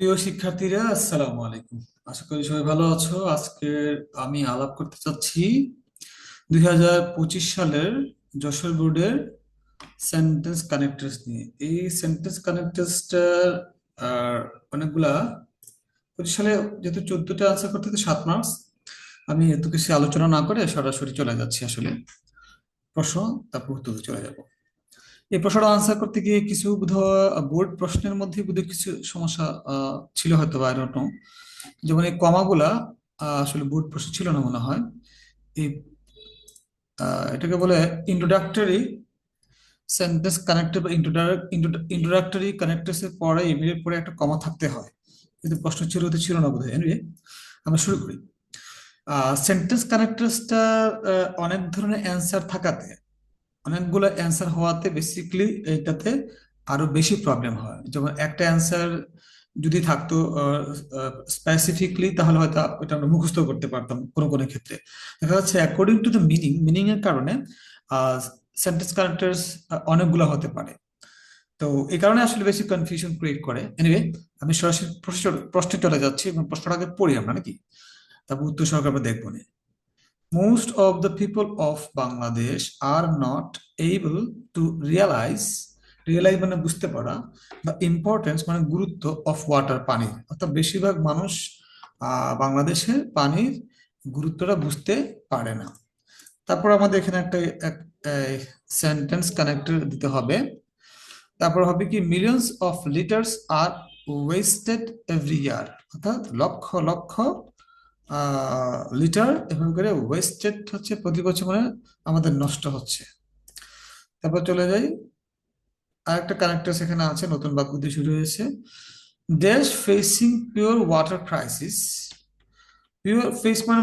প্রিয় শিক্ষার্থীরা, আসসালামু আলাইকুম। আশা করি সবাই ভালো আছো। আজকে আমি আলাপ করতে চাচ্ছি দুই হাজার পঁচিশ সালের যশোর বোর্ডের সেন্টেন্স কানেক্টরস নিয়ে। এই সেন্টেন্স কানেক্টরসটার অনেকগুলা, পঁচিশ সালে যেহেতু চোদ্দটা আনসার করতে সাত মার্কস আমি এত কিছু আলোচনা না করে সরাসরি চলে যাচ্ছি আসলে। প্রশ্ন, তারপর উত্তরে চলে যাব। এই প্রশ্নটা আনসার করতে গিয়ে কিছু বোধহয় বোর্ড প্রশ্নের মধ্যে বোধহয় কিছু সমস্যা ছিল হয়তো বা আই যেমন এই কমাগুলা আসলে বোর্ড প্রশ্ন ছিল না মনে হয়। এই এটাকে বলে ইন্ট্রোডাক্টরি সেন্টেন্স কানেক্টর বা ইন্ট্রোডাক্টরি কানেক্টরস এর পরে ইমিডিয়েট পরে একটা কমা থাকতে হয়। কিন্তু প্রশ্ন ছিল হতে ছিল না বোধহয়। এনিওয়ে আমরা শুরু করি। সেন্টেন্স কানেক্টরসটা অনেক ধরনের অ্যান্সার থাকাতে অনেকগুলো অ্যান্সার হওয়াতে বেসিক্যালি এটাতে আরও বেশি প্রবলেম হয়। যেমন একটা অ্যান্সার যদি থাকতো স্পেসিফিকলি তাহলে হয়তো ওটা আমরা মুখস্থ করতে পারতাম কোনো কোনো ক্ষেত্রে। দেখা যাচ্ছে according to the meaning meaning এর কারণে সেন্টেন্স কানেক্টরস অনেকগুলো হতে পারে। তো এই কারণে আসলে বেশি কনফিউশন ক্রিয়েট করে। এনিওয়ে আমি সরাসরি প্রশ্ন চলে যাচ্ছি এবং প্রশ্নটাকে পড়ি আমরা নাকি? তারপর উত্তর সহকারে দেখব। না most of the people of Bangladesh are not able to realize realize মানে বুঝতে পারা বা ইম্পর্টেন্স মানে গুরুত্ব অফ ওয়াটার পানির। অর্থাৎ বেশিরভাগ মানুষ বাংলাদেশে পানির গুরুত্বটা বুঝতে পারে না। তারপর আমাদের এখানে একটা সেন্টেন্স কানেক্টর দিতে হবে। তারপর হবে কি millions of litres are wasted every year অর্থাৎ লক্ষ লক্ষ লিটার এভাবে করে ওয়েস্টেড হচ্ছে প্রতি বছর মানে আমাদের নষ্ট হচ্ছে। তারপর চলে যাই, আরেকটা কানেক্টর সেখানে আছে, নতুন বাক্য দিয়ে শুরু হয়েছে। দেশ facing pure water crisis pure face মানে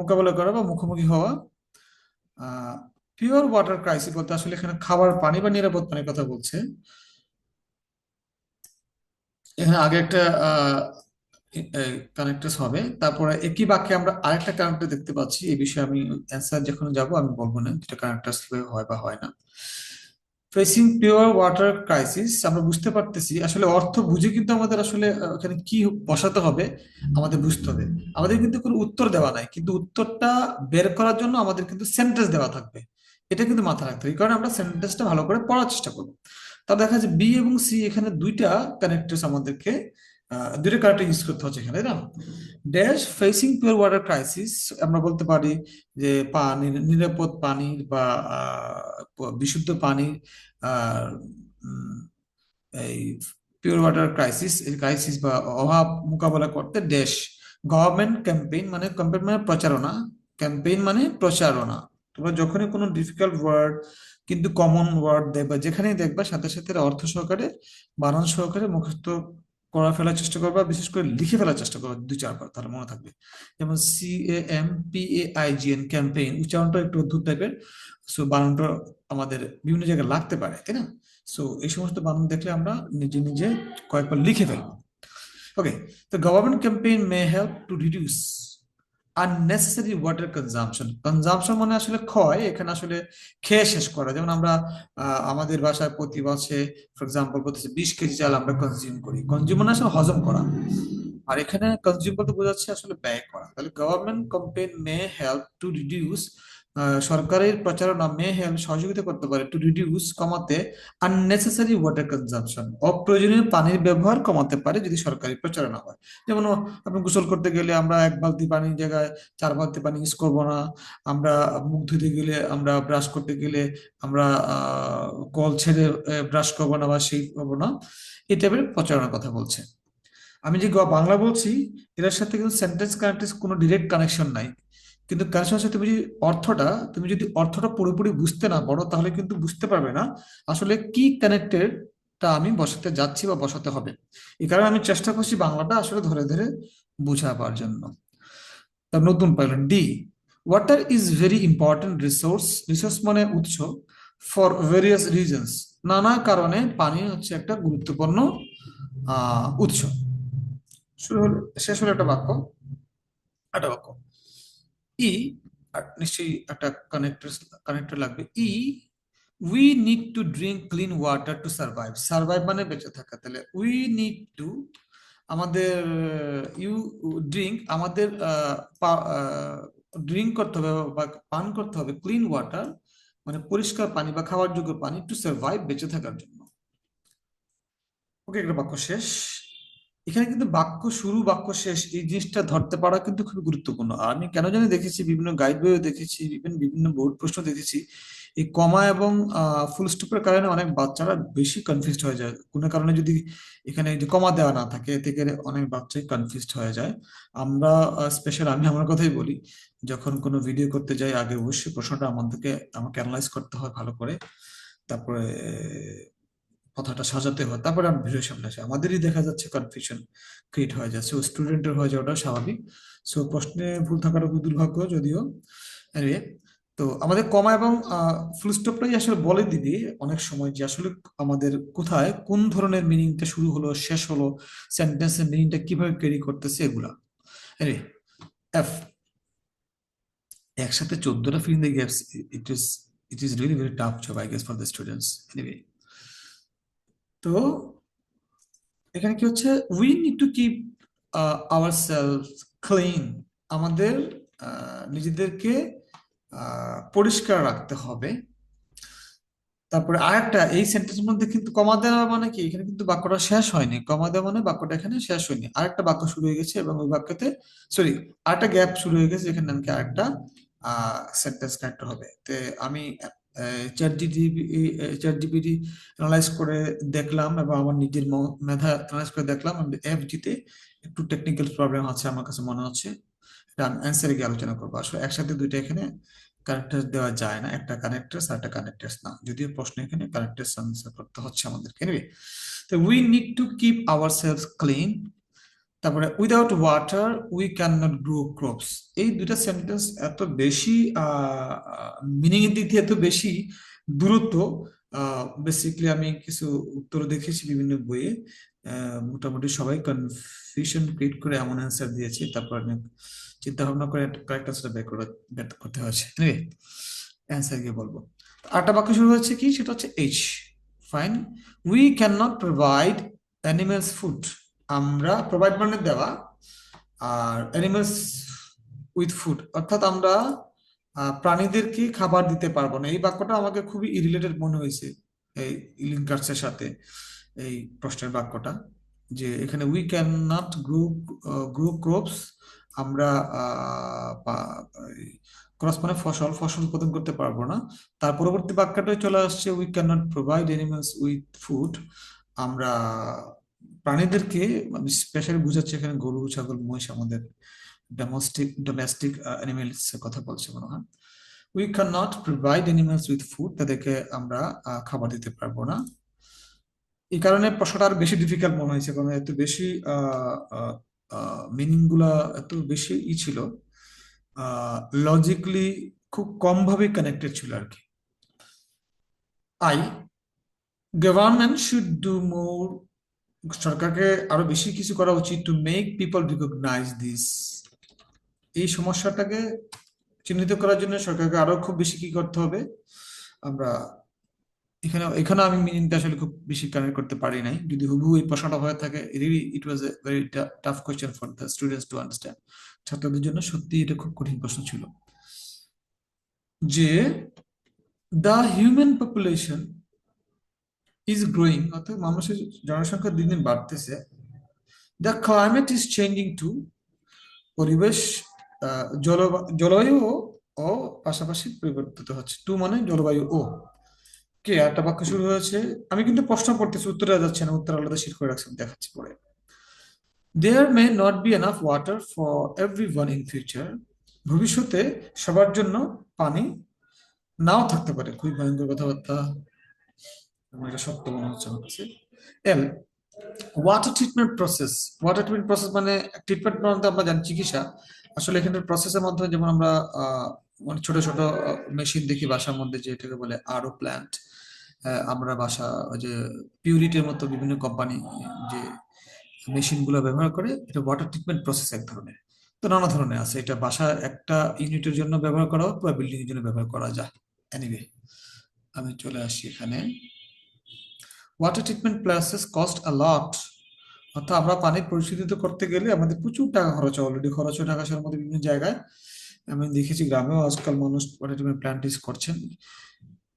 মোকাবেলা করা বা মুখোমুখি হওয়া। পিওর ওয়াটার ক্রাইসিস বলতে আসলে এখানে খাবার, পানি বা নিরাপদ পানির কথা বলছে। এখানে আগে একটা কানেক্টরস হবে। তারপরে একই বাক্যে আমরা আরেকটা কানেক্টর দেখতে পাচ্ছি। এই বিষয়ে আমি অ্যান্সার যখন যাব আমি বলব না যেটা কানেক্টরস কীভাবে হয় বা হয় না। ফেসিং পিওর ওয়াটার ক্রাইসিস আমরা বুঝতে পারতেছি, আসলে অর্থ বুঝে কিন্তু আমাদের আসলে এখানে কি বসাতে হবে, আমাদের বুঝতে হবে। আমাদের কিন্তু কোনো উত্তর দেওয়া নাই, কিন্তু উত্তরটা বের করার জন্য আমাদের কিন্তু সেন্টেন্স দেওয়া থাকবে। এটা কিন্তু মাথায় রাখতে হবে কারণে আমরা সেন্টেন্সটা ভালো করে পড়ার চেষ্টা করব। তা দেখা যাচ্ছে বি এবং সি এখানে দুইটা কানেক্টরস আমাদেরকে কারেক্টার ইউজ করতে হচ্ছে এখানে না? Dash facing pure water crisis আমরা বলতে পারি যে পানি, নিরাপদ পানির বা বিশুদ্ধ পানির এই পিওর ওয়াটার ক্রাইসিস ক্রাইসিস বা অভাব মোকাবেলা করতে ড্যাশ গভর্নমেন্ট ক্যাম্পেইন মানে ক্যাম্পেইন মানে প্রচারণা ক্যাম্পেইন মানে প্রচারণা। তোমরা যখনই কোনো ডিফিকাল্ট ওয়ার্ড কিন্তু কমন ওয়ার্ড দেখবা, যেখানেই দেখবা, সাথে সাথে অর্থ সহকারে, বানান সহকারে মুখস্থ করা ফেলার চেষ্টা করবা, বিশেষ করে লিখে ফেলার চেষ্টা করবা দুই চারবার, তাহলে মনে থাকবে। যেমন C A M P A I G N campaign উচ্চারণটা একটু অদ্ভুত টাইপের সো বানানটা আমাদের বিভিন্ন জায়গায় লাগতে পারে, তাই না? সো এই সমস্ত বানান দেখলে আমরা নিজে নিজে কয়েকবার লিখে ফেলব। ওকে তো government campaign may help to reduce unnecessary water consumption consumption মানে আসলে ক্ষয়, এখানে আসলে খেয়ে শেষ করা। যেমন আমরা আমাদের বাসায় প্রতি মাসে ফর এক্সাম্পল প্রতি বিশ কেজি চাল আমরা কনজিউম করি। কনজিউম মানে আসলে হজম করা। আর এখানে কনজিউম বলতে বোঝাচ্ছে আসলে ব্যয় করা। তাহলে government campaign may help to reduce সরকারের প্রচারণা মে হেল্প সহযোগিতা করতে পারে টু রিডিউস কমাতে আননেসেসারি ওয়াটার কনজাম্পশন অপ্রয়োজনীয় পানির ব্যবহার কমাতে পারে যদি সরকারি প্রচারণা হয়। যেমন আপনি গোসল করতে গেলে আমরা এক বালতি পানির জায়গায় চার বালতি পানি ইউজ করব না। আমরা মুখ ধুতে গেলে আমরা ব্রাশ করতে গেলে আমরা কল ছেড়ে ব্রাশ করব না বা সেই করব না। এই টাইপের প্রচারণার কথা বলছে। আমি যে বাংলা বলছি, এটার সাথে কিন্তু সেন্টেন্স কানেক্টেন্স কোনো ডিরেক্ট কানেকশন নাই। কিন্তু কানেকশন সাথে তুমি যদি অর্থটা, তুমি যদি অর্থটা পুরোপুরি বুঝতে না পারো, তাহলে কিন্তু বুঝতে পারবে না আসলে কি কানেক্টেড তা আমি বসাতে যাচ্ছি বা বসাতে হবে। এই কারণে আমি চেষ্টা করছি বাংলাটা আসলে ধরে ধরে বুঝাবার জন্য। তার নতুন পাইল D water is very important resource resource মানে উৎস ফর ভেরিয়াস রিজনস নানা কারণে পানি হচ্ছে একটা গুরুত্বপূর্ণ উৎস। শুরু হলো, শেষ হলো একটা বাক্য একটা বাক্য। ই নিশ্চয়ই একটা কানেক্টর কানেক্টর লাগবে। ই we need to drink clean water to survive survive মানে বেঁচে থাকা। তাহলে উই নিড টু আমাদের ইউ ড্রিঙ্ক আমাদের ড্রিঙ্ক করতে হবে বা পান করতে হবে ক্লিন ওয়াটার মানে পরিষ্কার পানি বা খাওয়ার যোগ্য পানি টু সার্ভাইভ বেঁচে থাকার জন্য। ওকে একটা বাক্য শেষ। এখানে কিন্তু বাক্য শুরু, বাক্য শেষ, এই জিনিসটা ধরতে পারা কিন্তু খুবই গুরুত্বপূর্ণ। আর আমি কেন জানি দেখেছি, বিভিন্ন গাইড বইও দেখেছি বিভিন্ন বিভিন্ন বোর্ড প্রশ্ন দেখেছি। এই কমা এবং ফুল স্টপের কারণে অনেক বাচ্চারা বেশি কনফিউজড হয়ে যায়। কোনো কারণে যদি এখানে যে কমা দেওয়া না থাকে, এতে করে অনেক বাচ্চাই কনফিউজড হয়ে যায়। আমরা স্পেশাল আমি আমার কথাই বলি, যখন কোনো ভিডিও করতে যাই, আগে অবশ্যই প্রশ্নটা আমাদেরকে, আমাকে অ্যানালাইজ করতে হয় ভালো করে। তারপরে কথাটা সাজাতে হয়। তারপরে আমি ভিডিও সামনে আসে। আমাদেরই দেখা যাচ্ছে কনফিউশন ক্রিয়েট হয়ে যাচ্ছে। স্টুডেন্টের হয়ে যাওয়াটা স্বাভাবিক। সো প্রশ্নে ভুল থাকাটা খুব দুর্ভাগ্য যদিও। তো আমাদের কমা এবং ফুল স্টপটাই আসলে বলে দিবে অনেক সময় যে আসলে আমাদের কোথায় কোন ধরনের মিনিংটা শুরু হলো, শেষ হলো সেন্টেন্সের মিনিংটা কীভাবে ক্যারি করতেছে এগুলা। এফ একসাথে চোদ্দটা fill in the gaps it is it is really very tough job I guess for the students anyway তো এখানে কি হচ্ছে? We need to keep our self clean আমাদের আহ, নিজেদেরকে আহ, পরিষ্কার রাখতে হবে। তারপরে আরেকটা এই সেন্টেন্সের মধ্যে কিন্তু কমা দেওয়া মানে কি? এখানে কিন্তু বাক্যটা শেষ হয়নি। কমা দেওয়া মানে বাক্যটা এখানে শেষ হয়নি। আরেকটা বাক্য শুরু হয়ে গেছে এবং ওই বাক্যতে সরি আরেকটা গ্যাপ শুরু হয়ে গেছে যেখানে নাকি আরেকটা সেন্টেন্স কানেক্ট হবে। তো আমি chat GPT chat GPT analyse করে দেখলাম এবং আমার নিজের মেধা অ্যানালাইজ করে দেখলাম। এফ জিতে একটু টেকনিক্যাল প্রবলেম আছে আমার কাছে মনে হচ্ছে। এটা অ্যান্সারে গিয়ে আলোচনা করব। আসলে একসাথে দুইটা এখানে কানেক্টার দেওয়া যায় না। একটা কানেক্টার্স আর একটা কানেক্টার্স না। যদিও প্রশ্ন এখানে কানেক্টার্স আনসার করতে হচ্ছে আমাদেরকে। তো we need to keep our selves clean তারপরে without water we can not grow crops এই দুটা সেন্টেন্স এত বেশি মিনিং এর দিক দিয়ে এত বেশি দূরত্ব বেসিক্যালি আমি কিছু উত্তর দেখেছি বিভিন্ন বইয়ে। মোটামুটি সবাই কনফিউশন ক্রিয়েট করে এমন অ্যান্সার দিয়েছে। তারপর আমি চিন্তা ভাবনা করে কারেক্ট আনসার বের করে বের করতে হয়েছে। অ্যান্সার গিয়ে বলব। আটটা বাক্য শুরু হচ্ছে কি? সেটা হচ্ছে H fine we can not provide animals food আমরা প্রোভাইড মানে দেওয়া আর অ্যানিমেলস উইথ ফুড অর্থাৎ আমরা প্রাণীদেরকে খাবার দিতে পারব না? এই বাক্যটা আমাকে খুবই ইরিলেটেড মনে হয়েছে এই লিঙ্কার্সের সাথে, এই প্রশ্নের বাক্যটা, যে এখানে we can not grow grow crops আমরা ক্রস মানে ফসল ফসল উৎপাদন করতে পারব না। তার পরবর্তী বাক্যটাই চলে আসছে we can not provide animals with food আমরা প্রাণীদেরকে স্পেশালি বুঝাচ্ছে এখানে গরু, ছাগল, মহিষ, আমাদের ডোমেস্টিক ডোমেস্টিক অ্যানিমেলস কথা বলছে মনে হয়। We can not provide animals with food তাদেরকে আমরা খাবার দিতে পারব না। এই কারণে প্রশ্নটা আর বেশি ডিফিকাল্ট মনে হয়েছে, কারণ এত বেশি মিনিংগুলা এত বেশি ই ছিল লজিক্যালি খুব কম ভাবে কানেক্টেড ছিল আর কি। I government should do more সরকারকে আরও বেশি কিছু করা উচিত to make people recognise this এই সমস্যাটাকে চিহ্নিত করার জন্য সরকারকে আরও খুব বেশি কি করতে হবে? আমরা এখানে এখানে আমি মিনিংটা আসলে খুব বেশি কানেক্ট করতে পারি নাই। যদি হুবহু এই প্রশ্নটা হয়ে থাকে really it was a very tough question for the students to understand ছাত্রদের জন্য সত্যি এটা খুব কঠিন প্রশ্ন ছিল। যে the human population is growing অর্থাৎ মানুষের জনসংখ্যা দিন দিন বাড়তেছে। The climate is changing too পরিবেশ জলবায়ু ও পাশাপাশি পরিবর্তিত হচ্ছে। টু মানে জলবায়ু ও। কে একটা বাক্য শুরু হয়েছে। আমি কিন্তু প্রশ্ন পড়তেছি উত্তরে যাচ্ছে না, উত্তর আলাদা শিট করে রাখছি দেখাচ্ছি পরে। There may not be enough water for everyone in future ভবিষ্যতে সবার জন্য পানি নাও থাকতে পারে। খুবই ভয়ঙ্কর কথাবার্তা। এল water treatment process water treatment process মানে ট্রিটমেন্ট মানে আমরা জানি চিকিৎসা। আসলে এখানে প্রসেসের মাধ্যমে যেমন আমরা মানে ছোট ছোট মেশিন দেখি বাসার মধ্যে যেটাকে বলে আরও প্ল্যান্ট আমরা বাসা যে পিউরিটির মতো বিভিন্ন কোম্পানি যে মেশিনগুলো ব্যবহার করে, এটা ওয়াটার ট্রিটমেন্ট প্রসেস এক ধরনের। তো নানা ধরনের আছে। এটা বাসা একটা ইউনিটের জন্য ব্যবহার করা হোক বা বিল্ডিং এর জন্য ব্যবহার করা যায়। এনিওয়ে আমি চলে আসি এখানে। Water treatment places cost a lot অর্থাৎ আমরা পানি পরিশোধিত করতে গেলে আমাদের প্রচুর টাকা খরচ হয় অলরেডি খরচ হয় ঢাকা শহরের মধ্যে বিভিন্ন জায়গায়। আমি দেখেছি গ্রামেও আজকাল মানুষ ওয়াটার ট্রিটমেন্ট প্ল্যান্ট ইউজ করছেন।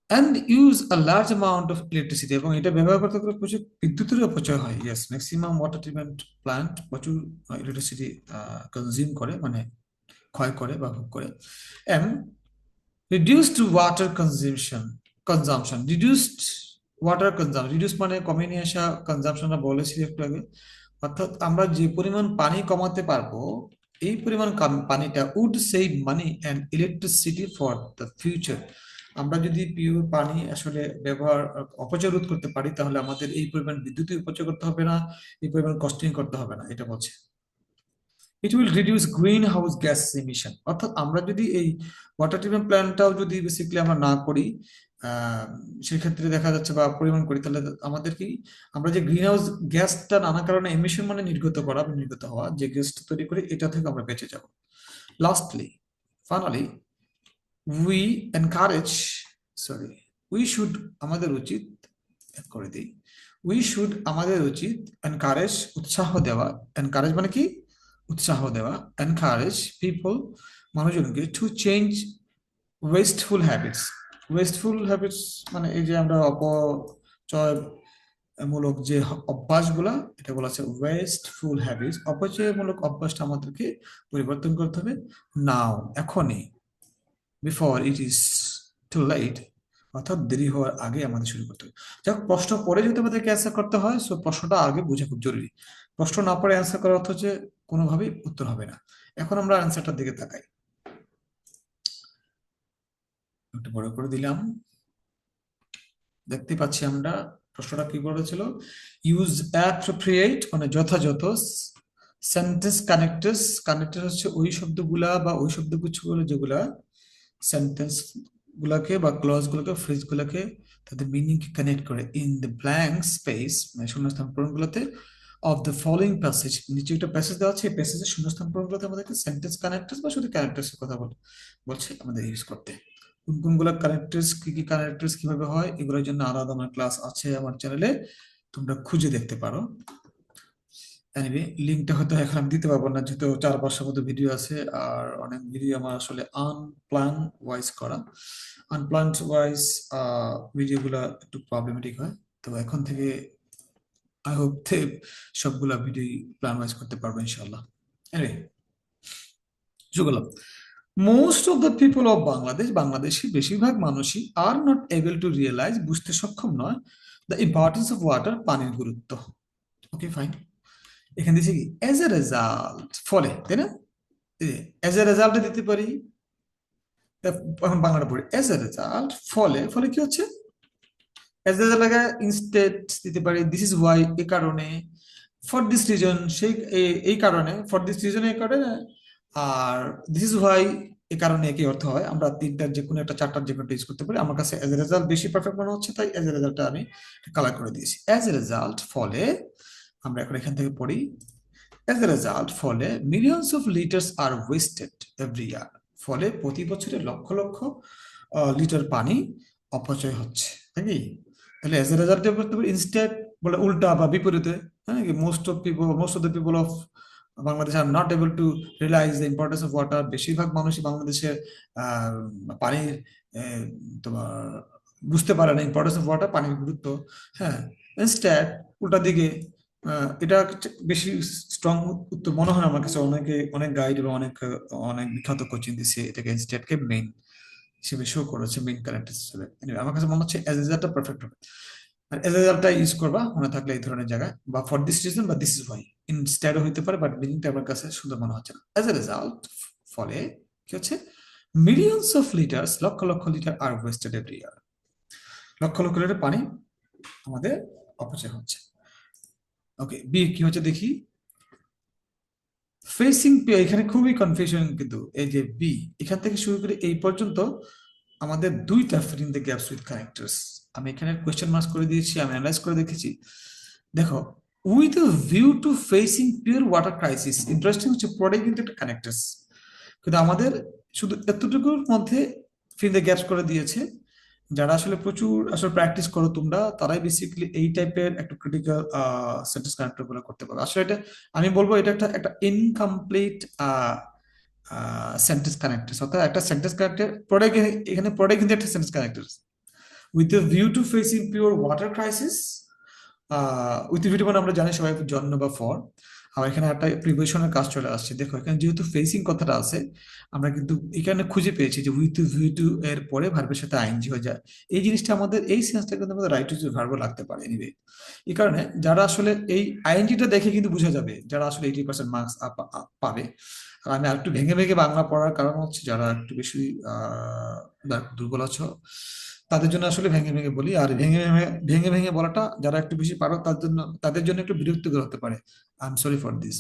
And use a large amount of electricity এবং এটা ব্যবহার করতে গেলে প্রচুর বিদ্যুতের অপচয় হয়। Yes maximum water treatment plant প্রচুর ইলেকট্রিসিটি কনজিউম করে মানে ক্ষয় করে বা ভোগ করে। And reduced water consumption consumption reduced water consume reduce মানে কমে নিয়ে আসা কনজামশনটা বলেছি একটু আগে। অর্থাৎ আমরা যে পরিমাণ পানি কমাতে পারব, এই পরিমাণ পানিটা would save money and electricity for the future আমরা যদি পিওর পানি আসলে ব্যবহার, অপচয় রোধ করতে পারি, তাহলে আমাদের এই পরিমাণ বিদ্যুৎ অপচয় করতে হবে না, এই পরিমাণ কস্টিং করতে হবে না, এটা বলছে। It will reduce greenhouse gas emission অর্থাৎ আমরা যদি এই ওয়াটার ট্রিটমেন্ট প্ল্যান্টটাও যদি বেসিক্যালি আমরা না করি সেক্ষেত্রে দেখা যাচ্ছে বা পরিমাণ করি, তাহলে আমাদের কি আমরা যে গ্রিন হাউস গ্যাসটা নানা কারণে এমিশন মানে নির্গত করা নির্গত হওয়া, যে গ্যাসটা তৈরি করি, এটা থেকে আমরা বেঁচে যাব। Lastly finally we encourage sorry we should আমাদের উচিত করে দিই উই শুড আমাদের উচিত এনকারেজ উৎসাহ দেওয়া। এনকারেজ মানে কি? উৎসাহ দেওয়া। এনকারেজ পিপল মানুষজনকে to change wasteful habits wasteful habits মানে এই যে আমরা অপচয় মূলক যে অভ্যাসগুলা, এটা বলা আছে ওয়েস্টফুল হ্যাবিটস অপচয়মূলক অভ্যাসটা আমাদেরকে পরিবর্তন করতে হবে নাও এখনই। Before it is too late অর্থাৎ দেরি হওয়ার আগে আমাদের শুরু করতে হবে। যাক, প্রশ্ন পরে যদি আমাদেরকে অ্যান্সার করতে হয় সো প্রশ্নটা আগে বোঝা খুব জরুরি। প্রশ্ন না পড়ে অ্যান্সার করার অর্থ হচ্ছে কোনোভাবেই উত্তর হবে না। এখন আমরা অ্যান্সারটার দিকে তাকাই। একটু বড় করে দিলাম। দেখতে পাচ্ছি আমরা প্রশ্নটা কি করেছিল ইউজ অ্যাপ্রোপ্রিয়েট মানে যথাযথ সেন্টেন্স কানেক্টরস কানেক্টর হচ্ছে ওই শব্দগুলা বা ওই শব্দগুচ্ছগুলো যেগুলা সেন্টেন্স গুলাকে বা ক্লজ গুলোকে ফ্রেজ গুলাকে তাদের মিনিং কে কানেক্ট করে ইন দ্য ব্ল্যাঙ্ক স্পেস মানে শূন্যস্থান পূরণগুলোতে অফ দ্য ফলোইং প্যাসেজ নিচে একটা প্যাসেজ দেওয়া আছে, এই প্যাসেজের শূন্যস্থান পূরণগুলোতে আমাদেরকে সেন্টেন্স কানেক্টরস বা শুধু ক্যারেক্টার্স এর কথা বল, বলছে আমাদের ইউজ করতে। কোনগুলো কানেক্টরস কি কি কানেক্টরস কীভাবে হয়, এগুলোর জন্য আলাদা আমার ক্লাস আছে আমার চ্যানেলে তোমরা খুঁজে দেখতে পারো। এনিওয়ে লিঙ্কটা হয়তো এখন আমি দিতে পারব না, যেহেতু চার পাঁচশোর মতো ভিডিও আছে, আর অনেক ভিডিও আমার আসলে আনপ্ল্যান ওয়াইজ করা। আনপ্ল্যান ওয়াইজ ভিডিওগুলো একটু প্রবলেমেটিক হয়। তো এখন থেকে আই হোপ সবগুলা ভিডিও প্ল্যান ওয়াইজ করতে পারব ইনশাল্লাহ এনিওয়ে করলাম most of the people of Bangladesh Bangladeshi বেশিরভাগ মানুষই are not able to realise বুঝতে সক্ষম নয় দ্য ইম্পর্টেন্স অফ ওয়াটার পানির গুরুত্ব। ওকে ফাইন এখানে দিয়েছে কি এজ এ রেজাল্ট ফলে, তাই না? এজ এ রেজাল্ট দিতে পারি এখন বাংলাটা পড়ি এজ এ রেজাল্ট ফলে ফলে কি হচ্ছে? এজ এ রেজাল্ট ইনস্টেট দিতে পারি দিস ইজ ওয়াই এ কারণে ফর দিস রিজন সেই এই কারণে ফর দিস রিজন এই কারণে আর দিস ইজ ওয়াই এই কারণে একই অর্থ হয়। আমরা তিনটার যে কোনো একটা চারটার যে কোনো ইউজ করতে পারি। আমার কাছে এজ এ রেজাল্ট বেশি পারফেক্ট মনে হচ্ছে, তাই এজ এ রেজাল্টটা আমি কালার করে দিয়েছি। এজ এ রেজাল্ট ফলে আমরা এখন এখান থেকে পড়ি। এজ এ রেজাল্ট ফলে millions of litres are wasted every year ফলে প্রতি বছরে লক্ষ লক্ষ লিটার পানি অপচয় হচ্ছে। নাকি তাহলে এজ এ রেজাল্ট ইনস্টেড বলে উল্টা বা বিপরীতে হ্যাঁ most of people most of the people of Bangladesh are not able to realise the importance of water বেশিরভাগ মানুষই বাংলাদেশের পানির তোমার, বুঝতে পারে না ইম্পর্টেন্স অফ ওয়াটার পানির গুরুত্ব। হ্যাঁ ইনস্ট্যাট উল্টা দিকে এটা বেশি স্ট্রং উত্তর মনে হয় আমার কাছে। অনেকে, অনেক গাইড এবং অনেক অনেক বিখ্যাত কোচিং দিচ্ছে এটাকে ইনস্ট্যাটকে মেইন হিসেবে শো করেছে মেইন কারেন্ট হিসেবে। আমার কাছে মনে হচ্ছে অ্যাজ এজ রেজাল্টটা পারফেক্ট আর এজ রেজাল্টটা ইউজ করবা মনে থাকলে এই ধরনের জায়গায়, বা ফর দিস রিজন বা দিস ইজ ওয়াই ইনস্ট্যাটও হইতে পারে বাট মিনিংটা আমার কাছে সুন্দর মনে হচ্ছে না। এজ এ রেজাল্ট ফলে কি হচ্ছে? Millions of litres lakh lakh litre are wasted every year lakh lakh litre পানি আমাদের অপচয় হচ্ছে। ওকে বি কি হচ্ছে দেখি? ফেসিং এখানে খুবই কনফিউশন কিন্তু, এই যে বি এখান থেকে শুরু করে এই পর্যন্ত আমাদের দুইটা filling the gaps with connectors আমি এখানে কোয়েশ্চেন মার্কস করে দিয়েছি, আমি অ্যানালাইজ করে দেখেছি। দেখো with view to facing pure water crisis interesting হচ্ছে পরে কিন্তু একটা কানেক্টরস কিন্তু আমাদের শুধু এতটুকুর মধ্যে ফিল দ্য গ্যাপস করে দিয়েছে। যারা আসলে প্রচুর আসলে প্র্যাকটিস করো তোমরা, তারাই বেসিক্যালি এই টাইপের একটা ক্রিটিক্যাল সেন্টেন্স কানেক্টরগুলো করতে পারো আসলে এটা, আমি বলব এটা একটা একটা ইনকমপ্লিট সেন্টেন্স কানেক্টর অর্থাৎ একটা সেন্টেন্স কানেক্টর পরে গিয়ে- এখানে পরে কিন্তু একটা sentence connector with a view to facing pure water crisis with to মানে আমরা জানি সবাই জন্য বা ফর আর এখানে একটা প্রিপোজিশনের কাজ চলে আসছে। দেখো, এখানে যেহেতু ফেসিং কথাটা আছে, আমরা কিন্তু এখানে খুঁজে পেয়েছি যে উইথ ভিউ টু এর পরে ভার্বের সাথে আইএনজি হয়ে যায়। এই জিনিসটা আমাদের, এই সেন্সটা কিন্তু আমাদের রাইট টু ভার্বও লাগতে পারে এনিওয়ে এই কারণে যারা আসলে এই আইএনজিটা দেখে কিন্তু বোঝা যাবে, যারা আসলে এইটি পার্সেন্ট মার্কস পাবে। আর আমি আরেকটু ভেঙে ভেঙে বাংলা পড়ার কারণ হচ্ছে যারা একটু বেশি দুর্বল আছো তাদের জন্য আসলে ভেঙে ভেঙে বলি। আর ভেঙে ভেঙে ভেঙে ভেঙে বলাটা যারা একটু বেশি পারো তার জন্য, তাদের জন্য একটু বিরক্তিকর হতে পারে। I am sorry for this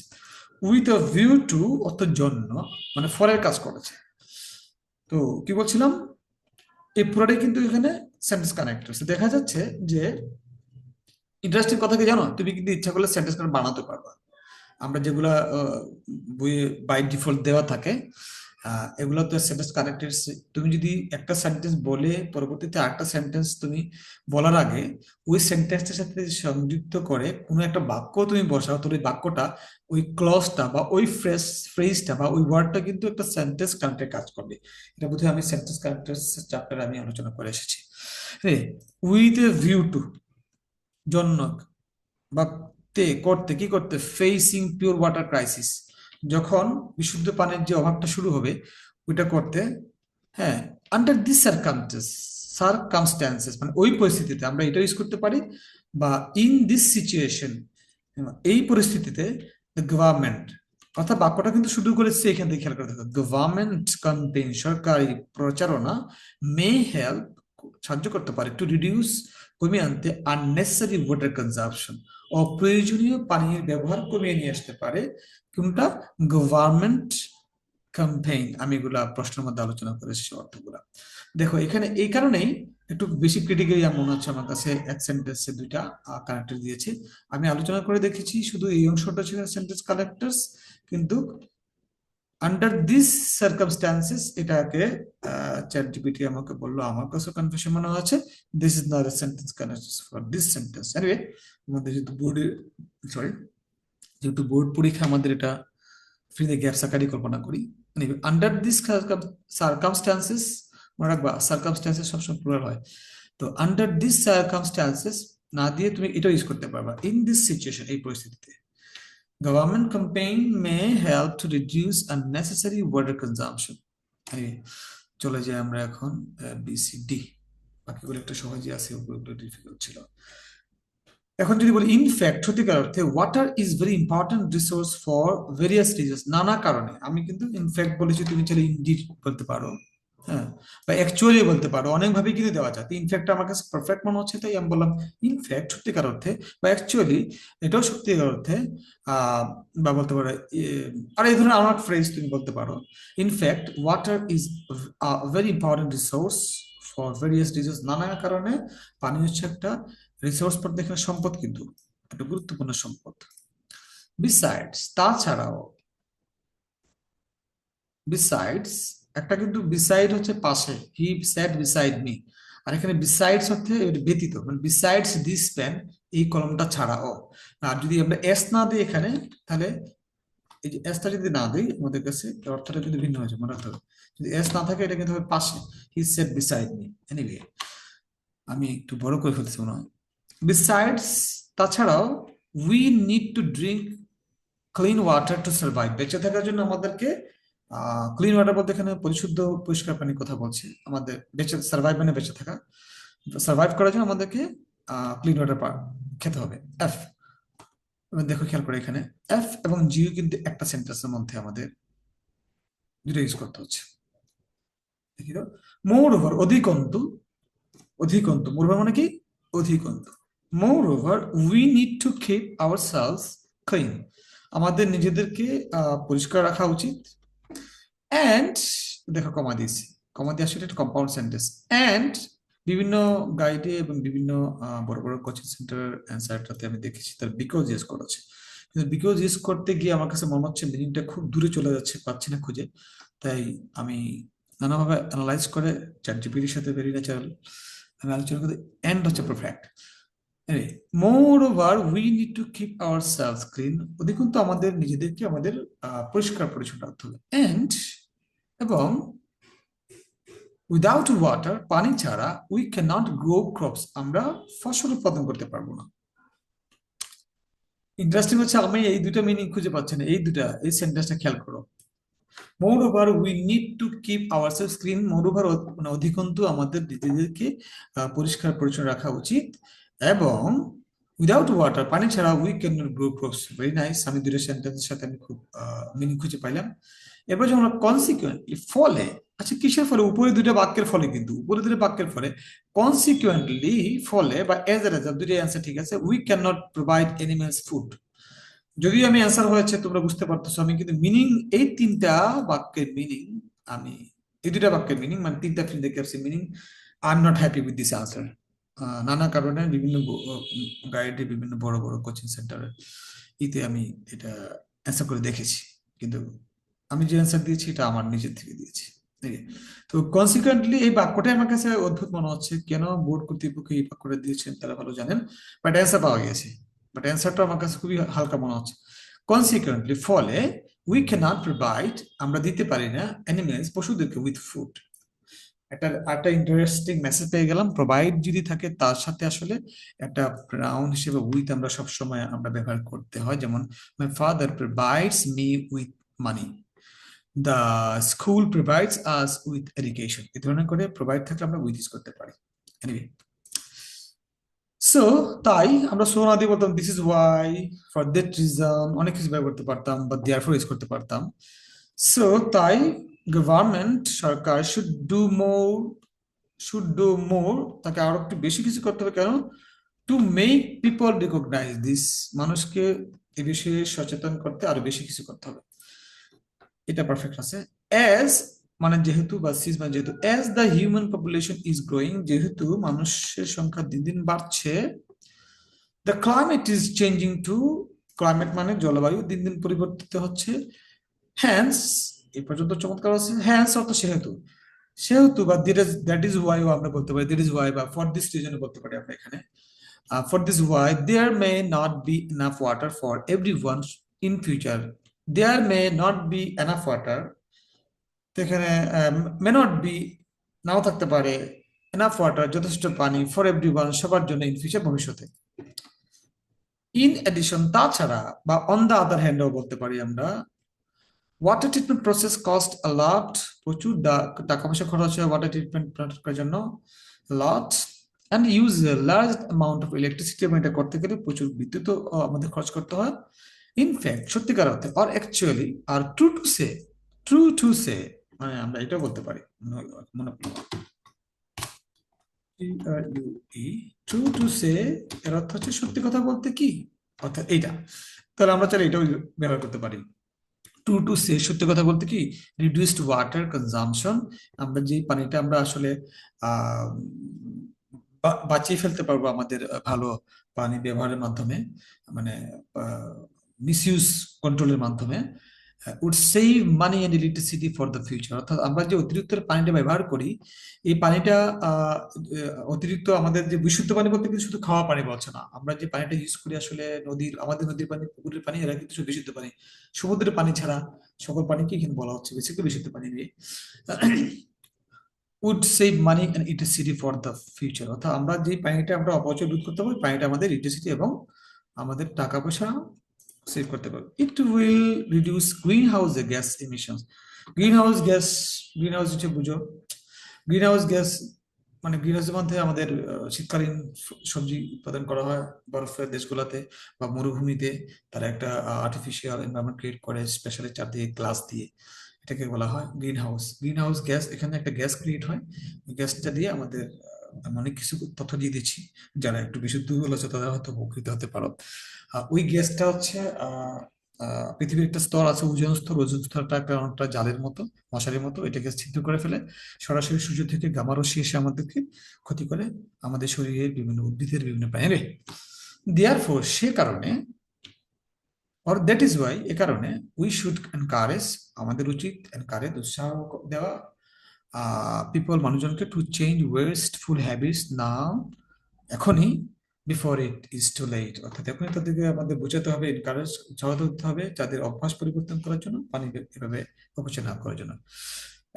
with a view to অর্থের জন্য মানে ফরের কাজ করেছে। তো কি বলছিলাম? এই পুরোটাই কিন্তু এখানে সেন্টেন্স কানেক্টর দেখা যাচ্ছে যে ইন্টারেস্টিং কথা কি জানো? তুমি কিন্তু ইচ্ছা করলে সেন্টেন্স বানাতে পারবা। আমরা যেগুলা বইয়ে বাই ডিফল্ট দেওয়া থাকে এগুলো তো সেন্টেন্স কানেক্টেড তুমি যদি একটা সেন্টেন্স বলে পরবর্তীতে আরেকটা সেন্টেন্স তুমি বলার আগে ওই সেন্টেন্সটার সাথে সংযুক্ত করে কোনো একটা বাক্য তুমি বসাও তো ওই বাক্যটা ওই ক্লজটা বা ওই ফ্রেজ ফ্রেজটা বা ওই ওয়ার্ডটা কিন্তু একটা সেন্টেন্স কানেক্টেড কাজ করবে। এটা বোধহয় আমি সেন্টেন্স কানেক্টেড চ্যাপ্টারে আমি আলোচনা করে এসেছি। উইথ এ ভিউ টু জন্য বা করতে, কি করতে? ফেসিং পিওর ওয়াটার ক্রাইসিস যখন বিশুদ্ধ পানির যে অভাবটা শুরু হবে, ওইটা করতে হ্যাঁ আন্ডার দিস সার্কামস্টেন্স সার্কামস্ট্যান্সেস মানে ওই পরিস্থিতিতে আমরা এটা ইউজ করতে পারি বা ইন দিস সিচুয়েশন এই পরিস্থিতিতে দ্য গভর্নমেন্ট অর্থাৎ বাক্যটা কিন্তু শুরু করেছে এখান থেকে খেয়াল করতে দেখো গভর্নমেন্ট ক্যাম্পেইন সরকারি প্রচারণা মে হেল্প সাহায্য করতে পারে টু রিডিউস কমিয়ে আনতে আননেসেসারি ওয়াটার কনজাম্পশন অপ্রয়োজনীয় পানির ব্যবহার কমিয়ে নিয়ে আসতে পারে কোনটা? গভর্নমেন্ট ক্যাম্পেইন আমি এগুলা প্রশ্নের মধ্যে আলোচনা করেছি অর্থগুলা। দেখো, এখানে এই কারণেই একটু বেশি ক্রিটিক্যালি মনে হচ্ছে আমার কাছে এক সেন্টেন্সে দুইটা কানেক্টর দিয়েছে। আমি আলোচনা করে দেখেছি শুধু এই অংশটা ছিল সেন্টেন্স কানেক্টরস কিন্তু আন্ডার দিস সার্কামস্টান্সেস এটাকে চ্যাট জিপিটি আমাকে বলল, আমার কাছে কনফিউশন মনে হচ্ছে this is not a sentence connector for this sentence anyway আমাদের যেহেতু বোর্ডে সরি যেহেতু বোর্ড পরীক্ষা, আমাদের এটা ফ্রিতে গ্যাপ সাকারি কল্পনা করি। আন্ডার দিস সার্কামস্টান্সেস মনে রাখবা সার্কামস্টান্সেস সবসময় প্লুরাল হয়। তো আন্ডার দিস সার্কামস্টান্সেস না দিয়ে তুমি এটা ইউজ করতে পারবা। ইন দিস সিচুয়েশন এই পরিস্থিতিতে। Government campaign may help to reduce unnecessary water consumption চলে যাই আমরা এখন বিসিডি বাকিগুলো একটু সহজে আছে, ওগুলো ডিফিকাল্ট ছিল। এখন যদি বলি ইনফ্যাক্ট সত্যিকার অর্থে water is very important resource for various reasons নানা কারণে। আমি কিন্তু ইনফ্যাক্ট বলেছি, তুমি চাইলে ইনডিড বলতে পারো। হ্যাঁ বা অ্যাকচুয়ালি বলতে পারো অনেকভাবে কিন্তু দেওয়া যায়। ইনফ্যাক্ট আমার কাছে পারফেক্ট মনে হচ্ছে, তাই আমি বললাম ইনফ্যাক্ট সত্যিকার অর্থে, বা অ্যাকচুয়ালি এটাও সত্যিকার অর্থে বা বলতে পারো আর এই ধরনের আমার ফ্রেজ তুমি বলতে পারো। In fact water is very important resource for various reasons নানা কারণে পানি হচ্ছে একটা রিসোর্স পর দেখে সম্পদ কিন্তু, একটা গুরুত্বপূর্ণ সম্পদ। বিসাইডস তাছাড়াও বিসাইডস একটা কিন্তু বিসাইড হচ্ছে পাশে হি স্যাট বিসাইড মি আর এখানে বিসাইডস হচ্ছে ব্যতীত মানে বিসাইডস দিস পেন এই কলমটা ছাড়াও। আর যদি আমরা এস না দিই এখানে, তাহলে এই যে এসটা যদি না দিই, আমাদের কাছে অর্থটা কিন্তু ভিন্ন হয়ে যাবে মনে রাখতে হবে। যদি এস না থাকে, এটা কিন্তু হবে পাশে he sat beside me anyway আমি একটু বড় করে ফেলছি মনে হয়। বিসাইডস তাছাড়াও we need to drink clean water to survive বেঁচে থাকার জন্য আমাদেরকে ক্লিন ওয়াটার বলতে এখানে পরিশুদ্ধ, পরিষ্কার পানির কথা বলছি। আমাদের বেঁচে সার্ভাইভ মানে বেঁচে থাকা। সার্ভাইভ করার জন্য আমাদেরকে ক্লিন ওয়াটার খেতে হবে। এফ দেখো, খেয়াল করে এখানে। এফ এবং জিও কিন্তু একটা সেন্টেন্সের মধ্যে আমাদের দুটো ইউজ করতে হচ্ছে। দেখি তো। মোর ওভার অধিকন্তু অধিকন্তু মোর মানে কি? অধিকন্তু। Moreover we need to keep our selves clean আমাদের নিজেদেরকে পরিষ্কার রাখা উচিত। অ্যান্ড দেখো কমা দিয়েছি। কমা দিয়ে আসলে একটা কম্পাউন্ড সেন্টেন্স অ্যান্ড বিভিন্ন গাইডে এবং বিভিন্ন বড় বড় কোচিং সেন্টার অ্যান্সারটাতে আমি দেখেছি, তার বিকজ ইউজ করেছে কিন্তু বিকজ ইউজ করতে গিয়ে আমার কাছে মনে হচ্ছে মিনিংটা খুব দূরে চলে যাচ্ছে, পাচ্ছি না খুঁজে। তাই আমি নানাভাবে অ্যানালাইজ করে চ্যাট জিপিটির সাথে ভেরি ন্যাচারাল আমি আলোচনা করতে এন্ড হচ্ছে perfect over we need to keep our self clean অধিকন্তু আমাদের নিজেদেরকে আমাদের পরিষ্কার পরিচ্ছন্ন রাখতে হবে। এন্ড এবং উইদাউট ওয়াটার পানি ছাড়া we can not grow crops আমরা ফসল উৎপাদন করতে পারব না। ইন্টারেস্টিং হচ্ছে, আমি এই দুটো মিনিং খুঁজে পাচ্ছি না। এই দুটা এই সেন্টেন্সটা খেয়াল করো। Moreover we need to keep our self clean more মানে অধিকন্তু আমাদের নিজেদেরকে পরিষ্কার পরিচ্ছন্ন রাখা উচিত। এবং উইদাউট ওয়াটার পানি ছাড়া we can not grow crops very nice আমি দুটো সেন্টেন্সের সাথে আমি খুব মিনিং খুঁজে পাইলাম। এবার যখন কনসিকুয়েন্টলি ফলে আচ্ছা কিসের ফলে? উপরে দুটো বাক্যের ফলে কিন্তু, উপরে দুটো বাক্যের ফলে। কনসিকুয়েন্টলি ফলে বা এজ এ রেজাল্ট দুটো অ্যান্সার ঠিক আছে। We can not provide animals food যদিও আমি অ্যান্সার হয়েছে, তোমরা বুঝতে পারতেছো, আমি কিন্তু মিনিং এই তিনটা বাক্যের মিনিং আমি, এই দুটা বাক্যের মিনিং মানে তিনটা ফিল্ম দেখে meaning I am not happy with this answer নানা কারণে বিভিন্ন গাইডে বিভিন্ন বড় বড় কোচিং সেন্টারে ইতে আমি এটা অ্যান্সার করে দেখেছি। কিন্তু আমি যে অ্যান্সার দিয়েছি, এটা আমার নিজের থেকে দিয়েছি। তো কনসিকুয়েন্টলি এই বাক্যটাই আমার কাছে অদ্ভুত মনে হচ্ছে, কেন বোর্ড কর্তৃপক্ষ এই বাক্যটা দিয়েছেন তারা ভালো জানেন? বাট অ্যান্সার পাওয়া গেছে বাট অ্যান্সারটা আমার কাছে খুবই হালকা মনে হচ্ছে। কনসিকুয়েন্টলি ফলে উই ক্যানট প্রোভাইড আমরা দিতে পারি না অ্যানিমেলস পশুদেরকে উইথ ফুড একটা একটা ইন্টারেস্টিং মেসেজ পেয়ে গেলাম। প্রোভাইড যদি থাকে, তার সাথে আসলে একটা প্রাউন হিসেবে উইথ আমরা সব সময় আমরা ব্যবহার করতে হয়। যেমন my father provides me with money the school provides us with education এই ধরনের করে প্রোভাইড থাকলে আমরা উইথ ইউজ করতে পারি। এনিওয়ে সো তাই আমরা সো না দিয়ে বলতাম this is why for that reason অনেক কিছু ব্যবহার করতে পারতাম বা দেয়ার ফর ইউজ করতে পারতাম। সো তাই government Sarkar should do more should do more তাকে আরও একটু বেশি কিছু করতে হবে। কেন? To make people recognise this মানুষকে এ বিষয়ে সচেতন করতে আরও বেশি কিছু করতে হবে। এটা পারফেক্ট আছে অ্যাজ মানে যেহেতু বা সিজ মানে যেহেতু as the human population is growing যেহেতু মানুষের সংখ্যা দিন দিন বাড়ছে the climate is changing to climate মানে জলবায়ু দিন দিন পরিবর্তিত হচ্ছে। হ্যান্স এই পর্যন্ত চমৎকার আছে হ্যান্স অর্থ সেহেতু। সেহেতু বা দ্যাট ইজ ওয়াই আমরা বলতে পারি দ্যাট ইজ ওয়াই বা ফর দিস রিজনে বলতে পারি আমরা এখানে। For this why there may not be enough water for everyone in future there may not be enough water এখানে মে নট বি নাও থাকতে পারে এনাফ ওয়াটার যথেষ্ট পানি ফর এভরি ওয়ান সবার জন্য ইন ফিউচার ভবিষ্যতে। ইন এডিশন তাছাড়া বা অন দ্য আদার হ্যান্ডও বলতে পারি আমরা water treatment process cost lot প্রচুর টাকা পয়সা খরচ হয় ওয়াটার ট্রিটমেন্ট করার জন্য। Lot and use large amount of electricity এবং এটা করতে গেলে প্রচুর বিদ্যুৎ আমাদের খরচ করতে হয়। ইনফ্যাক্ট সত্যিকার অর্থে আর actually R true to say true to say মানে আমরা এটাও বলতে পারি। মনে ট্রু টু সে এর অর্থ হচ্ছে সত্যি কথা বলতে কি? অর্থাৎ এইটা। তাহলে আমরা চাইলে এটাও ব্যবহার করতে পারি। টু টু সে সত্যি কথা বলতে কি রিডিউসড ওয়াটার কনজাম্পশন আমরা যে পানিটা আমরা আসলে বাঁচিয়ে ফেলতে পারব আমাদের ভালো পানি ব্যবহারের মাধ্যমে মানে মিসইউজ কন্ট্রোলের মাধ্যমে would save money and electricity for the future অর্থাৎ আমরা যে অতিরিক্ত পানিটা ব্যবহার করি, এই পানিটা অতিরিক্ত আমাদের যে বিশুদ্ধ পানি বলতে কিন্তু শুধু খাওয়া পানি বলছে না। আমরা যে পানিটা ইউজ করি আসলে নদীর, আমাদের নদীর পানি, পুকুরের পানি, এরা কিন্তু বিশুদ্ধ পানি। সমুদ্রের পানি ছাড়া সকল পানিকে এখানে বলা হচ্ছে বেসিক্যালি বিশুদ্ধ পানি নিয়ে। Would save money and electricity for the future অর্থাৎ আমরা যে পানিটা আমরা অপচয় রোধ করতে পারি, পানিটা আমাদের ইলেকট্রিসিটি এবং আমাদের টাকা পয়সা সেভ করতে পারব। It will reduce greenhouse gas emissions greenhouse gas greenhouse হচ্ছে বুঝো গ্রিন হাউস গ্যাস মানে গ্রিন হাউসের মধ্যে আমাদের শীতকালীন সবজি উৎপাদন করা হয় বরফের দেশগুলোতে বা মরুভূমিতে। তারা একটা আর্টিফিশিয়াল এনভায়রনমেন্ট ক্রিয়েট করে স্পেশালি চারদিকে গ্লাস দিয়ে এটাকে বলা হয় greenhouse greenhouse gas এখানে একটা গ্যাস ক্রিয়েট হয়। গ্যাসটা দিয়ে আমাদের অনেক কিছু তথ্য দিয়ে দিচ্ছি। যারা একটু বেশি দুর্বল তারা হয়তো উপকৃত হতে পারো। ওই গ্যাসটা হচ্ছে পৃথিবীর একটা স্তর আছে, ওজোন স্তর, ওজোন স্তরটা একটা অনেকটা জালের মতো, মশারির মতো, এটাকে ছিদ্র করে ফেলে। সরাসরি সূর্য থেকে গামা রশ্মি এসে আমাদেরকে ক্ষতি করে আমাদের শরীরের বিভিন্ন উদ্ভিদের বিভিন্ন প্রাণীরে দেয়ার ফোর সে কারণে অর দ্যাট ইজ ওয়াই এ কারণে উই শুড এনকারেজ আমাদের উচিত এনকারেজ উৎসাহ দেওয়া পিপল মানুষজনকে to change wasteful habits now এখনই before it is too late অর্থাৎ এখনই তাদেরকে আমাদের বোঝাতে হবে এনকারেজ উৎসাহ দিতে হবে, যাদের অভ্যাস পরিবর্তন করার জন্য, পানি এভাবে অপচয় না করার জন্য।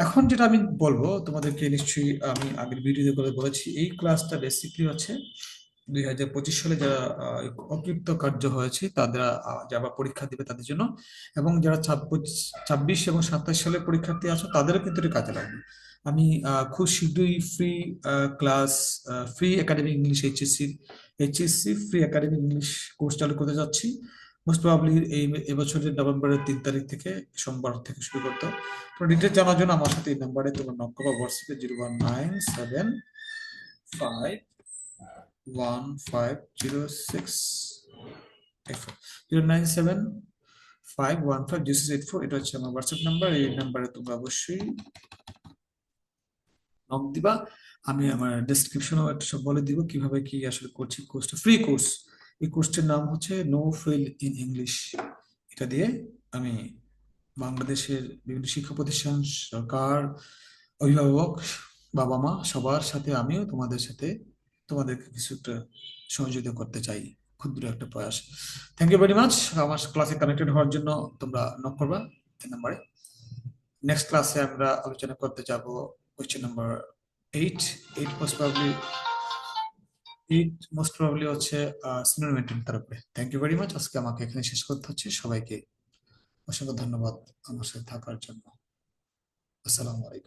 এখন যেটা আমি বলব, তোমাদেরকে নিশ্চয়ই আমি আগের ভিডিওতে করে বলেছি, এই ক্লাসটা বেসিকলি হচ্ছে দুই হাজার পঁচিশ সালে যারা অকৃত কার্য হয়েছে, তারা যারা পরীক্ষা দিবে তাদের জন্য, এবং যারা ছাব্বিশ এবং সাতাশ সালে পরীক্ষার্থী আছো, তাদেরও কিন্তু এটা কাজে লাগবে। আমি খুব শীঘ্রই free class free academic English HSC HSC free academic English course চালু করতে যাচ্ছি। মোস্ট প্রবাবলি এই এবছরের নভেম্বরের তিন তারিখ থেকে সোমবার থেকে শুরু করতে। তো ডিটেলস জানার জন্য আমার সাথে এই নাম্বারে তোমার নক করবা হোয়াটসঅ্যাপে zero one nine seven five one five zero six zero nine seven five one five zero six eight four, এটা হচ্ছে আমার হোয়াটসঅ্যাপ নাম্বার এই নাম্বারে তোমরা অবশ্যই নক দিবা। আমি আমার ডেসক্রিপশনেও একটা সব বলে দিব কীভাবে কি আসলে করছি কোর্সটা ফ্রি কোর্স এই কোর্সটির নাম হচ্ছে নো ফেল ইন ইংলিশ এটা দিয়ে আমি বাংলাদেশের বিভিন্ন শিক্ষা প্রতিষ্ঠান, সরকার, অভিভাবক, বাবা মা সবার সাথে আমিও তোমাদের সাথে তোমাদেরকে কিছু একটা সহযোগিতা করতে চাই। ক্ষুদ্র একটা প্রয়াস। থ্যাংক ইউ ভেরি মাচ আমার ক্লাসে কানেক্টেড হওয়ার জন্য তোমরা নক করবা। এই নাম্বারে নেক্সট ক্লাসে আমরা আলোচনা করতে যাব question number eight eight most probably, eight most probably হচ্ছে সিনিয়র মেন্টেন তার উপরে থ্যাংক ইউ ভেরি মাচ আজকে আমাকে এখানে শেষ করতে হচ্ছে। সবাইকে অসংখ্য ধন্যবাদ আমার সাথে থাকার জন্য। আসসালামু আলাইকুম।